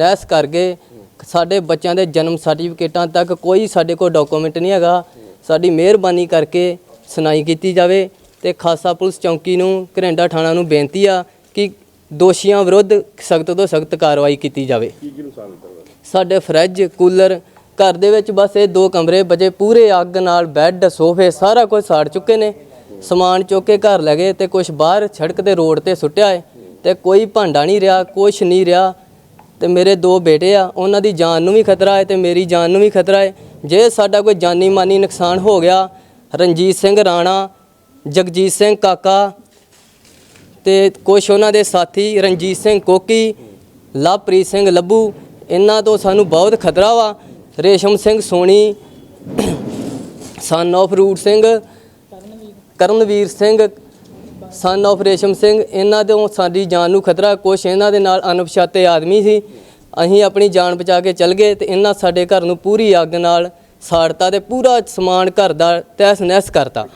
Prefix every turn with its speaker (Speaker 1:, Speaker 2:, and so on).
Speaker 1: ਰੈਸ ਕਰ ਗਏ ਸਾਡੇ ਬੱਚਿਆਂ ਦੇ ਜਨਮ ਸਰਟੀਫਿਕੇਟਾਂ ਤੱਕ ਕੋਈ ਸਾਡੇ ਕੋਲ ਡਾਕੂਮੈਂਟ ਨਹੀਂ ਹੈਗਾ। ਸਾਡੀ ਮਿਹਰਬਾਨੀ ਕਰਕੇ ਸੁਣਾਈ ਕੀਤੀ ਜਾਵੇ ਤੇ ਖਾਸਾ ਪੁਲਿਸ ਚੌਂਕੀ ਨੂੰ ਘਰੇਂਡਾ ਥਾਣਾ ਨੂੰ ਬੇਨਤੀ ਆ ਕਿ ਦੋਸ਼ੀਆਂ ਵਿਰੁੱਧ ਸਖਤ ਤੋਂ ਸਖਤ ਕਾਰਵਾਈ ਕੀਤੀ ਜਾਵੇ? ਸਾਡੇ ਫਰਿੱਜ ਕੂਲਰ ਘਰ ਦੇ ਵਿੱਚ ਬਸ ਇਹ ਦੋ ਕਮਰੇ ਬਜੇ ਪੂਰੇ ਅੱਗ ਨਾਲ ਬੈੱਡ ਸੋਫੇ ਸਾਰਾ ਕੁਝ ਸਾੜ ਚੁੱਕੇ ਨੇ। ਸਮਾਨ ਚੁੱਕ ਕੇ ਘਰ ਲੈ ਗਏ ਤੇ ਕੁਝ ਬਾਹਰ ਸੜਕ ਤੇ ਰੋਡ ਤੇ ਸੁੱਟਿਆ ਹੈ ਤੇ ਕੋਈ ਭਾਂਡਾ ਨਹੀਂ ਰਿਹਾ ਕੁਝ ਨਹੀਂ ਰਿਹਾ। ਤੇ ਮੇਰੇ ਦੋ ਬੇਟੇ ਆ, ਉਹਨਾਂ ਦੀ ਜਾਨ ਨੂੰ ਵੀ ਖਤਰਾ ਹੈ ਤੇ ਮੇਰੀ ਜਾਨ ਨੂੰ ਵੀ ਖਤਰਾ ਹੈ। ਜੇ ਸਾਡਾ ਕੋਈ ਜਾਨੀ ਮਾਨੀ ਨੁਕਸਾਨ ਹੋ ਗਿਆ, ਰਣਜੀਤ ਸਿੰਘ ਰਾਣਾ, ਜਗਜੀਤ ਸਿੰਘ ਕਾਕਾ ਤੇ ਕੁਛ ਉਹਨਾਂ ਦੇ ਸਾਥੀ, ਰਣਜੀਤ ਸਿੰਘ ਕੋਕੀ, ਲਵਪ੍ਰੀਤ ਸਿੰਘ ਲੱਭੂ, ਇਹਨਾਂ ਤੋਂ ਸਾਨੂੰ ਬਹੁਤ ਖਤਰਾ ਵਾ। ਰੇਸ਼ਮ ਸਿੰਘ ਸੋਣੀ ਸਨ of ਰੂਟ ਸਿੰਘ, ਕਰਨਵੀਰ ਸਿੰਘ ਸਨ of ਰੇਸ਼ਮ ਸਿੰਘ ਇਹਨਾਂ ਤੋਂ ਸਾਡੀ ਜਾਨ ਨੂੰ ਖਤਰਾ, ਕੁਛ ਇਹਨਾਂ ਦੇ ਨਾਲ ਅਣਪਛਾਤੇ ਆਦਮੀ ਸੀ। ਅਸੀਂ ਆਪਣੀ ਜਾਨ ਬਚਾ ਕੇ ਚੱਲ ਗਏ ਤੇ ਇਹਨਾਂ ਸਾਡੇ ਘਰ ਨੂੰ ਪੂਰੀ ਅੱਗ ਨਾਲ ਸਾੜਤਾ ਤੇ ਪੂਰਾ ਸਮਾਨ ਘਰ ਦਾ ਤਹਿਸ ਨਹਿਸ ਕਰਤਾ।